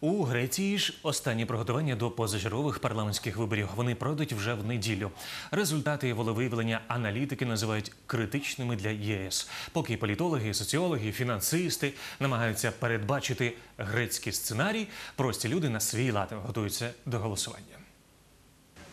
У Греції ж останні приготування до позачергових парламентських виборів вони пройдуть вже в неділю. Результати волевиявлення аналітики називають критичними для ЄС. Поки політологи, соціологи, фінансисти намагаються передбачити грецький сценарій, прості люди на свій лад готуються до голосування.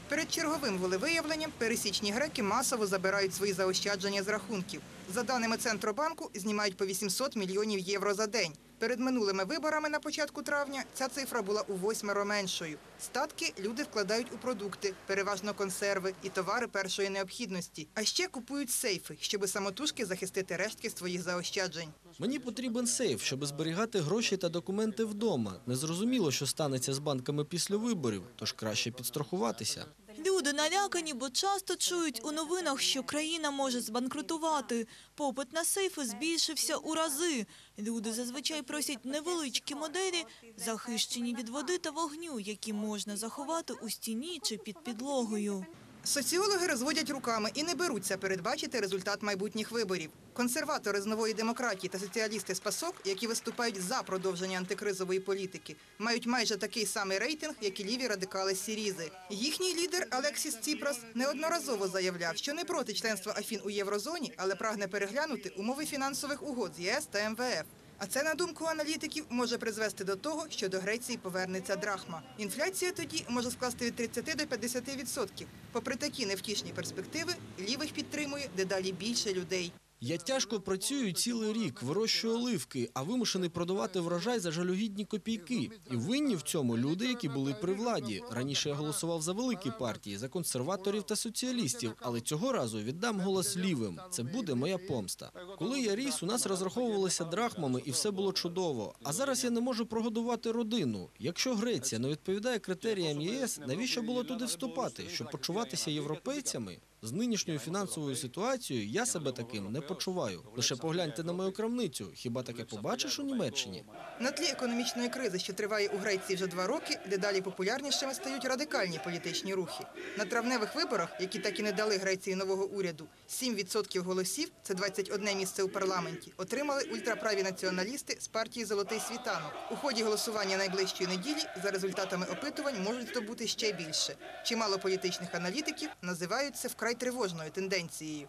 Перед черговим волевиявленням пересічні греки масово забирають свої заощадження з рахунків. За даними Центробанку, знімають по 800 мільйонів євро за день. Перед минулими виборами на початку травня ця цифра була у восьмеро меншою. Статки люди вкладають у продукти, переважно консерви і товари першої необхідності. А ще купують сейфи, щоби самотужки захистити рештки своїх заощаджень. Мені потрібен сейф, щоб зберігати гроші та документи вдома. Незрозуміло, що станеться з банками після виборів, тож краще підстрахуватися. Люди налякані, бо часто чують у новинах, що країна може збанкрутувати. Попит на сейфи збільшився у рази. Люди зазвичай просять невеличкі моделі, захищені від води та вогню, які можна заховати у стіні чи під підлогою. Соціологи розводять руками і не беруться передбачити результат майбутніх виборів. Консерватори з нової демократії та соціалісти з ПАСОК, які виступають за продовження антикризової політики, мають майже такий самий рейтинг, як і ліві радикали Сірізи. Їхній лідер Алексіс Ціпрас неодноразово заявляв, що не проти членства Афін у єврозоні, але прагне переглянути умови фінансових угод з ЄС та МВФ. А це, на думку аналітиків, може призвести до того, що до Греції повернеться драхма. Інфляція тоді може скласти від 30 до 50 відсотків. Попри такі невтішні перспективи, лівих підтримує дедалі більше людей. Я тяжко працюю цілий рік, вирощую оливки, а вимушений продавати врожай за жалюгідні копійки. І винні в цьому люди, які були при владі. Раніше я голосував за великі партії, за консерваторів та соціалістів, але цього разу віддам голос лівим. Це буде моя помста. Коли я ріс, у нас розраховувалися драхмами, і все було чудово. А зараз я не можу прогодувати родину. Якщо Греція не відповідає критеріям ЄС, навіщо було туди вступати? Щоб почуватися європейцями? З нинішньою фінансовою ситуацією я себе таким не почуваю. Лише погляньте на мою крамницю. Хіба таке побачиш у Німеччині? На тлі економічної кризи, що триває у Греції вже два роки, дедалі популярнішими стають радикальні політичні рухи. На травневих виборах, які так і не дали Греції нового уряду, 7% голосів це 21 місце у парламенті. Отримали ультраправі націоналісти з партії Золотий світанок. У ході голосування найближчої неділі за результатами опитувань можуть здобути ще більше. Чимало політичних аналітиків називають це вкрай тривожною тенденцією.